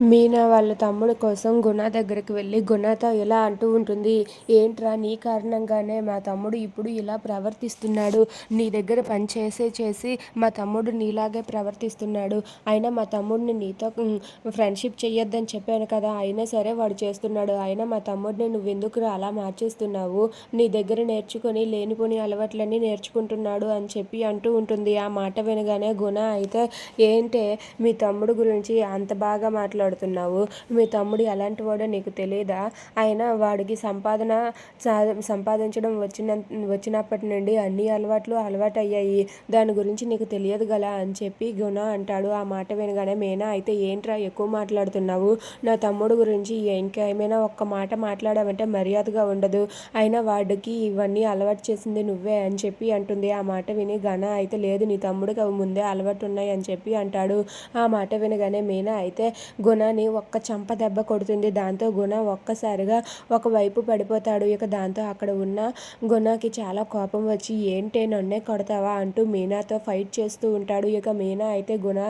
మీనా వాళ్ళ తమ్ముడు కోసం గుణ దగ్గరికి వెళ్ళి గుణతో ఇలా అంటూ ఉంటుంది ఏంట్రా నీ కారణంగానే మా తమ్ముడు ఇప్పుడు ఇలా ప్రవర్తిస్తున్నాడు. నీ దగ్గర పని చేసే చేసి మా తమ్ముడు నీలాగే ప్రవర్తిస్తున్నాడు. అయినా మా తమ్ముడిని నీతో ఫ్రెండ్షిప్ చెయ్యొద్దని చెప్పాను కదా అయినా సరే వాడు చేస్తున్నాడు. అయినా మా తమ్ముడిని నువ్వు ఎందుకు అలా మార్చేస్తున్నావు? నీ దగ్గర నేర్చుకొని లేనిపోని అలవాట్లన్నీ నేర్చుకుంటున్నాడు అని చెప్పి అంటూ ఉంటుంది. ఆ మాట వినగానే గుణ అయితే ఏంటే మీ తమ్ముడు గురించి అంత బాగా మాట్లాడు మాట్లాడుతున్నావు? మీ తమ్ముడు ఎలాంటి వాడో నీకు తెలియదా అయినా వాడికి సంపాదన సంపాదించడం వచ్చిన వచ్చినప్పటి నుండి అన్ని అలవాట్లు అలవాటు అయ్యాయి దాని గురించి నీకు తెలియదు గలా అని చెప్పి గుణ అంటాడు. ఆ మాట వినగానే మేనా అయితే ఏంట్రా ఎక్కువ మాట్లాడుతున్నావు? నా తమ్ముడు గురించి ఇంకేమైనా ఒక్క మాట మాట్లాడావంటే మర్యాదగా ఉండదు. అయినా వాడికి ఇవన్నీ అలవాటు చేసింది నువ్వే అని చెప్పి అంటుంది. ఆ మాట విని ఘన అయితే లేదు నీ తమ్ముడికి అవి ముందే అలవాటు ఉన్నాయి అని చెప్పి అంటాడు. ఆ మాట వినగానే మీనా అయితే గుణ గుణాని ఒక్క చంప దెబ్బ కొడుతుంది. దాంతో గుణ ఒక్కసారిగా ఒకవైపు పడిపోతాడు. ఇక దాంతో అక్కడ ఉన్న గుణకి చాలా కోపం వచ్చి ఏంటే నన్నే కొడతావా? అంటూ మీనాతో ఫైట్ చేస్తూ ఉంటాడు. ఇక మీనా అయితే గుణ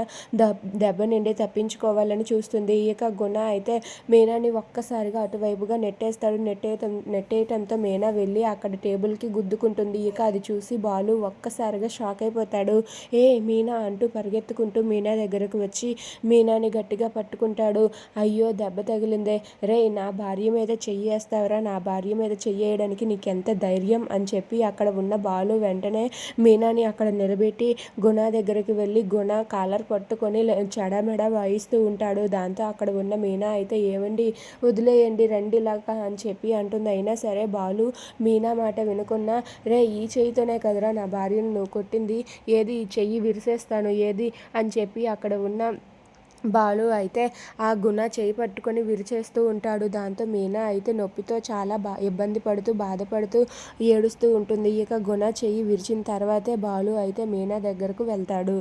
దెబ్బ నుండి తప్పించుకోవాలని చూస్తుంది. ఇక గుణ అయితే మీనాని ఒక్కసారిగా అటువైపుగా నెట్టేస్తాడు. నెట్టేయటం నెట్టేయటంతో మీనా వెళ్ళి అక్కడ టేబుల్కి గుద్దుకుంటుంది. ఇక అది చూసి బాలు ఒక్కసారిగా షాక్ అయిపోతాడు. ఏ మీనా అంటూ పరిగెత్తుకుంటూ మీనా దగ్గరకు వచ్చి మీనాని గట్టిగా పట్టుకుంటాడు. అంటాడు. అయ్యో దెబ్బ తగిలిందే. రే నా భార్య మీద చెయ్యేస్తావరా నా భార్య మీద చెయ్యేయడానికి నీకెంత ధైర్యం అని చెప్పి అక్కడ ఉన్న బాలు వెంటనే మీనాని అక్కడ నిలబెట్టి గుణ దగ్గరికి వెళ్ళి గుణ కాలర్ పట్టుకొని చెడమెడ వాయిస్తూ ఉంటాడు. దాంతో అక్కడ ఉన్న మీనా అయితే ఏమండి వదిలేయండి రండి లాగా అని చెప్పి అంటుంది. అయినా సరే బాలు మీనా మాట వినుకున్నా రే ఈ చెయ్యితోనే కదరా నా భార్యను నువ్వు కొట్టింది. ఏది ఈ చెయ్యి విరిసేస్తాను ఏది అని చెప్పి అక్కడ ఉన్న బాలు అయితే ఆ గుణ చేయి పట్టుకొని విరిచేస్తూ ఉంటాడు. దాంతో మీనా అయితే నొప్పితో చాలా బా ఇబ్బంది పడుతూ బాధపడుతూ ఏడుస్తూ ఉంటుంది. ఇక గుణ చేయి విరిచిన తర్వాతే బాలు అయితే మీనా దగ్గరకు వెళ్తాడు.